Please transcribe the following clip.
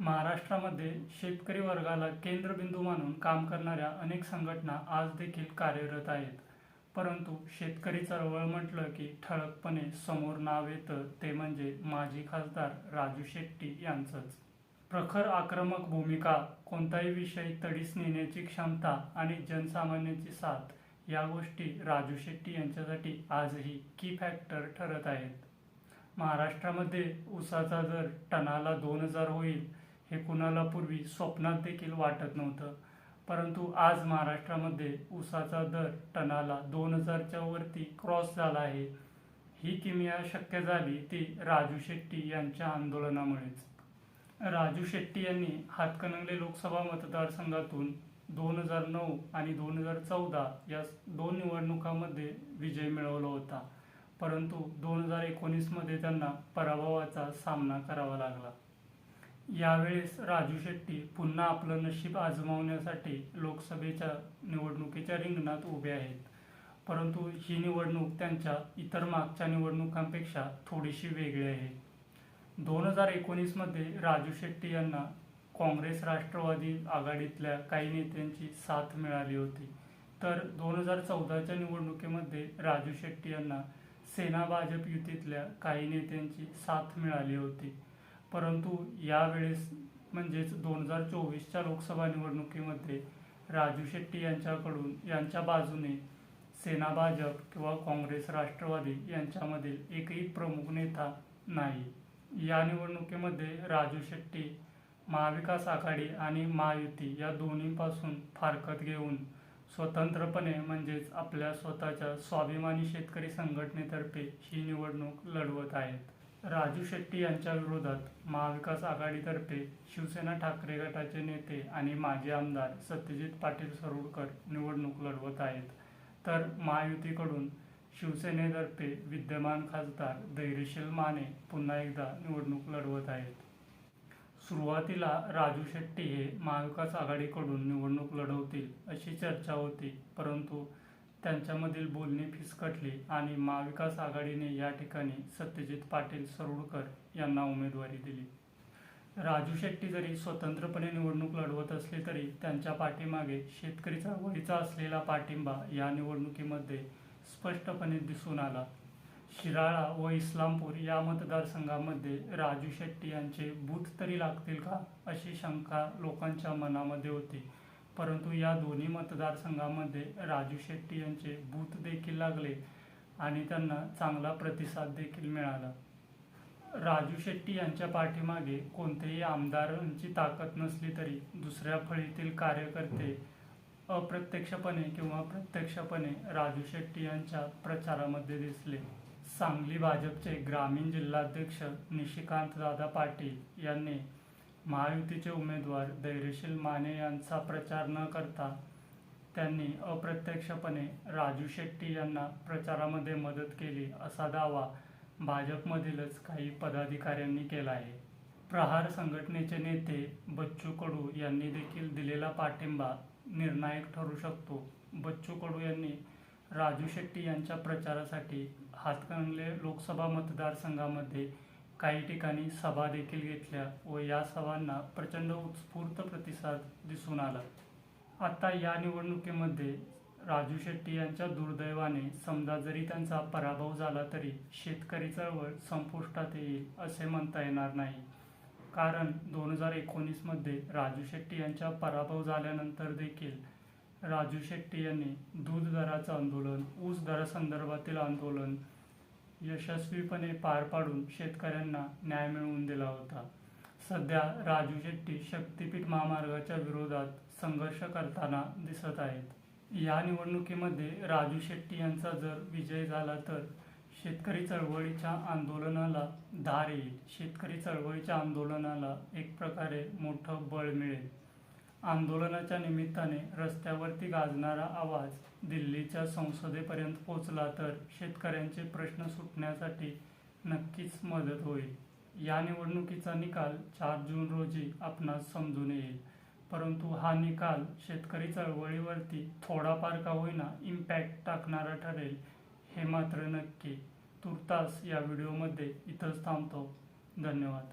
महाराष्ट्रामध्ये शेतकरी वर्गाला केंद्रबिंदू मानून काम करणाऱ्या अनेक संघटना आज देखील कार्यरत आहेत. परंतु शेतकरी चळवळ म्हटलं की ठळकपणे समोर नाव येतं ते म्हणजे माजी खासदार राजू शेट्टी यांचंच. प्रखर आक्रमक भूमिका कोणताही विषय तडीस नेण्याची क्षमता आणि जनसामान्याची साथ या गोष्टी राजू शेट्टी यांच्यासाठी आजही की फॅक्टर ठरत आहेत. महाराष्ट्रामध्ये ऊसाचा दर टनाला दोन हजार होईल हे कुणाला पूर्वी स्वप्नात देखील वाटत नव्हतं. परंतु आज महाराष्ट्रामध्ये ऊसाचा दर टनाला दोन हजारच्या वरती क्रॉस झाला आहे. ही किमया शक्य झाली ती राजू शेट्टी यांच्या आंदोलनामुळेच. राजू शेट्टी यांनी हातकणंगले लोकसभा मतदारसंघातून दोन हजार नऊ आणि दोन हजार चौदा या दोन निवडणुकांमध्ये विजय मिळवला होता. परंतु दोन हजार एकोणीसमध्ये त्यांना पराभवाचा सामना करावा लागला. यावेळेस राजू शेट्टी पुन्हा आपलं नशीब आजमावण्यासाठी लोकसभेच्या निवडणुकीच्या रिंगणात उभे आहेत. परंतु ही निवडणूक त्यांच्या इतर मागच्या निवडणुकांपेक्षा थोडीशी वेगळी आहे. दोन हजार एकोणीसमध्ये राजू शेट्टी यांना काँग्रेस राष्ट्रवादी आघाडीतल्या काही नेत्यांची साथ मिळाली होती. तर दोन हजार चौदाच्या निवडणुकीमध्ये राजू शेट्टी यांना सेना भाजप युतीतल्या काही नेत्यांची साथ मिळाली होती. परंतु यावेळेस म्हणजेच दोन हजार चोवीसच्या लोकसभा निवडणुकीमध्ये राजू शेट्टी यांच्याकडून यांच्या बाजूने सेना भाजप किंवा काँग्रेस राष्ट्रवादी यांच्यामधील एकही प्रमुख नेता नाही. या निवडणुकीमध्ये राजू शेट्टी महाविकास आघाडी आणि महायुती या दोन्हीपासून फारकत घेऊन स्वतंत्रपणे म्हणजेच आपल्या स्वतःच्या स्वाभिमानी शेतकरी संघटनेतर्फे ही निवडणूक लढवत आहेत. राजू शेट्टी यांच्या विरोधात महाविकास आघाडीतर्फे शिवसेना ठाकरे गटाचे नेते आणि माजी आमदार सत्यजित पाटील सरोडकर निवडणूक लढवत आहेत. तर महायुतीकडून शिवसेनेतर्फे विद्यमान खासदार धैर्यशील माने पुन्हा एकदा निवडणूक लढवत आहेत. सुरुवातीला राजू शेट्टी हे महाविकास आघाडीकडून निवडणूक लढवतील अशी चर्चा होती परंतु त्यांच्यामधील बोलणे फिसकटली आणि महाविकास आघाडीने या ठिकाणी सत्यजित पाटील सरोडकर यांना उमेदवारी दिली. राजू शेट्टी जरी स्वतंत्रपणे निवडणूक लढवत असले तरी त्यांच्या पाठीमागे शेतकरी चळवळीचा असलेला पाठिंबा या निवडणुकीमध्ये स्पष्टपणे दिसून आला. शिराळा व इस्लामपूर या मतदारसंघामध्ये राजू शेट्टी यांचे बूथ तरी लागतील का अशी शंका लोकांच्या मनामध्ये होती. परंतु या दोन्ही मतदारसंघामध्ये राजू शेट्टी यांचे बूथ देखील लागले आणि त्यांना चांगला प्रतिसाद देखील मिळाला. राजू शेट्टी यांच्या पाठीमागे कोणतेही आमदारांची ताकद नसली तरी दुसऱ्या फळीतील कार्यकर्ते अप्रत्यक्षपणे किंवा प्रत्यक्षपणे राजू शेट्टी यांच्या प्रचारामध्ये दिसले. सांगली भाजपचे ग्रामीण जिल्हाध्यक्ष निशिकांत दादा पाटील यांनी महायुतीचे उमेदवार धैर्यशील माने यांचा प्रचार न करता त्यांनी अप्रत्यक्षपणे राजू शेट्टी यांना प्रचारामध्ये मदत केली असा दावा भाजपमधीलच काही पदाधिकाऱ्यांनी केला आहे. प्रहार संघटनेचे नेते बच्चू कडू यांनी देखील दिलेला पाठिंबा निर्णायक ठरू शकतो. बच्चू कडू यांनी राजू शेट्टी यांच्या प्रचारासाठी हातकणंगले लोकसभा मतदारसंघामध्ये काही ठिकाणी सभा देखील घेतल्या व या सभांना प्रचंड उत्स्फूर्त प्रतिसाद दिसून आला. आता या निवडणुकीमध्ये राजू शेट्टी यांच्या दुर्दैवाने समजा जरी त्यांचा पराभव झाला तरी शेतकरी चळवळ संपुष्टात येईल असे म्हणता येणार नाही. कारण दोन हजार एकोणीसमध्ये राजू शेट्टी यांचा पराभव झाल्यानंतर देखील राजू शेट्टी यांनी दूध दराचं आंदोलन ऊस दरासंदर्भातील आंदोलन यशस्वीपणे पार पाडून शेतकऱ्यांना न्याय मिळवून दिला होता. सध्या राजू शेट्टी शक्तीपीठ महामार्गाच्या विरोधात संघर्ष करताना दिसत आहेत. या निवडणुकीमध्ये राजू शेट्टी यांचा जर विजय झाला तर शेतकरी चळवळीच्या आंदोलनाला धार येईल. शेतकरी चळवळीच्या आंदोलनाला एक प्रकारे मोठं बळ मिळेल. आंदोलनाच्या निमित्ताने रस्त्यावरती गाजणारा आवाज दिल्लीच्या संसदेपर्यंत पोचला तर शेतकऱ्यांचे प्रश्न सुटण्यासाठी नक्कीच मदत होईल. या निवडणुकीचा निकाल चार जून रोजी आपणास समजून येईल. परंतु हा निकाल शेतकरी चळवळीवरती थोडाफार का होईना इम्पॅक्ट टाकणारा ठरेल हे मात्र नक्की. तुर्तास या व्हिडिओमध्ये इथंच थांबतो. धन्यवाद.